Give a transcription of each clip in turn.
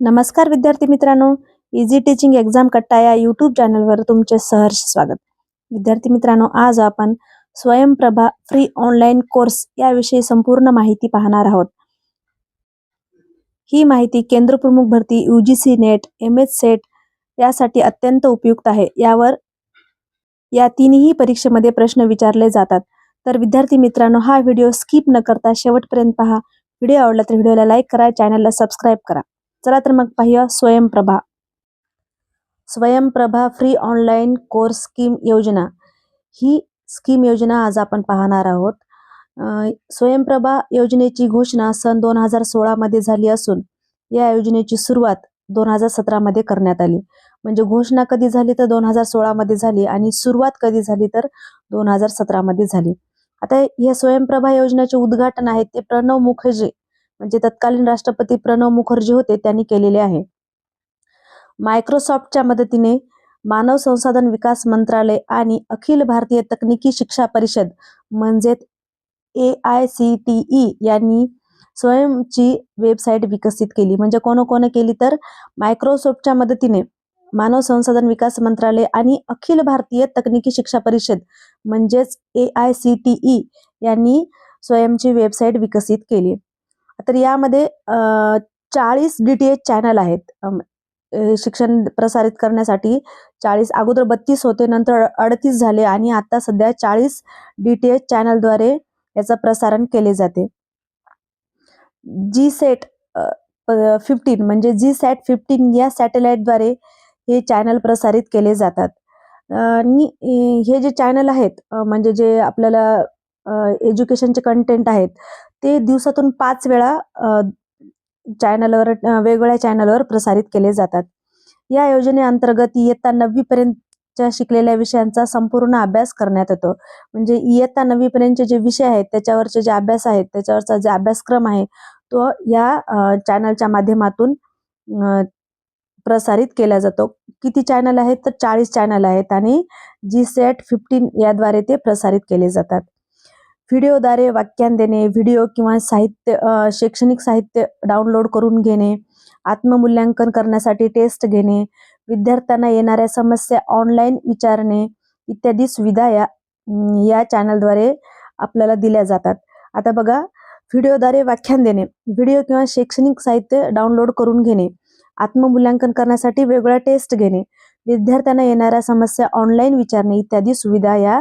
नमस्कार विद्यार्थी मित्रांनो. इझी टीचिंग एक्झाम कट्टा या यूट्यूब चॅनलवर तुमचे सहर्ष स्वागत. विद्यार्थी मित्रांनो आज आपण स्वयंप्रभा फ्री ऑनलाईन कोर्स याविषयी संपूर्ण माहिती पाहणार आहोत. ही माहिती केंद्रप्रमुख भरती U G C NET M H SET यासाठी अत्यंत उपयुक्त आहे. यावर या तिन्ही परीक्षेमध्ये प्रश्न विचारले जातात. तर विद्यार्थी मित्रांनो हा व्हिडिओ स्किप न करता शेवटपर्यंत पहा. व्हिडिओ आवडला तर व्हिडिओला लाईक करा चॅनलला सबस्क्राईब करा. चला तर मग पाहूया Swayamprabha. Swayamprabha free online course scheme योजना. ही स्कीम योजना आज आपण पाहणार आहोत. स्वयंप्रभा योजनेची घोषणा सन दोन हजार सोळामध्ये झाली असून या योजनेची सुरुवात दोन हजार सतरामध्ये करण्यात आली. म्हणजे घोषणा कधी झाली तर दोन हजार सोळामध्ये झाली आणि सुरुवात कधी झाली तर दोन हजार सतरामध्ये झाली. आता या स्वयंप्रभा योजनेचे उद्घाटन आहे ते प्रणव मुखर्जी म्हणजे तत्कालीन राष्ट्रपती प्रणव मुखर्जी होते त्यांनी केलेले आहे. मायक्रोसॉफ्टच्या मदतीने मानव संसाधन विकास मंत्रालय आणि अखिल भारतीय तकनिकी शिक्षा परिषद म्हणजेच A I C T E यांनी स्वयंची वेबसाईट विकसित केली. म्हणजे कोण कोण केली तर मायक्रोसॉफ्टच्या मदतीने मानव संसाधन विकास मंत्रालय आणि अखिल भारतीय तकनिकी शिक्षा परिषद म्हणजेच A I C T E यांनी स्वयंची वेबसाईट विकसित केली. तर यामध्ये चाळीस डी टी एच चॅनल आहेत. शिक्षण प्रसारित करण्यासाठी चाळीस अगोदर बत्तीस होते नंतर अडतीस झाले आणि आता सध्या चाळीस डी टी एच चॅनलद्वारे याचं प्रसारण केले जाते. जी सेट फिफ्टीन म्हणजे जी सॅट फिफ्टीन या सॅटेलाईटद्वारे हे चॅनल प्रसारित केले जातात. आणि हे जे चॅनल आहेत म्हणजे जे आपल्याला एज्युकेशनचे कंटेंट आहेत. ते दिवसातून पाच वेळा चॅनलवर वेगवेगळ्या चॅनलवर प्रसारित केले जातात. या योजनेअंतर्गत इयत्ता नववीपर्यंतच्या शिकलेल्या विषयांचा संपूर्ण अभ्यास करण्यात येतो. म्हणजे इयत्ता नववीपर्यंतचे जे विषय आहेत त्याच्यावरचे जे अभ्यास आहेत त्याच्यावरचा जे अभ्यासक्रम आहे तो या चॅनलच्या माध्यमातून प्रसारित केला जातो. किती चॅनल आहेत तर चाळीस चॅनल आहेत आणि जी सेट फिफ्टीन याद्वारे ते प्रसारित केले जातात. व्हिडिओद्वारे व्याख्यान देणे व्हिडिओ किंवा साहित्य शैक्षणिक साहित्य डाउनलोड करून घेणे आत्ममूल्यांकन करण्यासाठी टेस्ट घेणे विद्यार्थ्यांना येणाऱ्या समस्या ऑनलाईन विचारणे इत्यादी सुविधा या या चॅनलद्वारे आपल्याला दिल्या जातात. आता बघा व्हिडिओद्वारे व्याख्यान देणे व्हिडिओ किंवा शैक्षणिक साहित्य डाउनलोड करून घेणे आत्ममूल्यांकन करण्यासाठी वेगळ्या टेस्ट घेणे विद्यार्थ्यांना येणाऱ्या समस्या ऑनलाईन विचारणे इत्यादी सुविधा या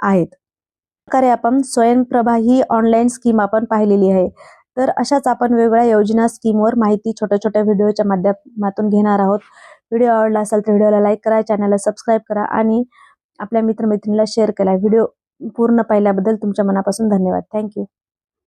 आहेत. प्रकारे आपण स्वयंप्रभा ही ऑनलाईन स्कीम आपण पाहिलेली आहे. तर अशाच आपण वेगवेगळ्या योजना स्कीमवर माहिती छोट्या छोट्या व्हिडिओच्या माध्यमातून घेणार आहोत. व्हिडिओ आवडला असेल तर व्हिडिओला लाईक करा चॅनलला सबस्क्राईब करा आणि आपल्या मित्रमैत्रिणीला शेअर करा व्हिडिओ पूर्ण पाहिल्याबद्दल तुमच्या मनापासून धन्यवाद. थँक्यू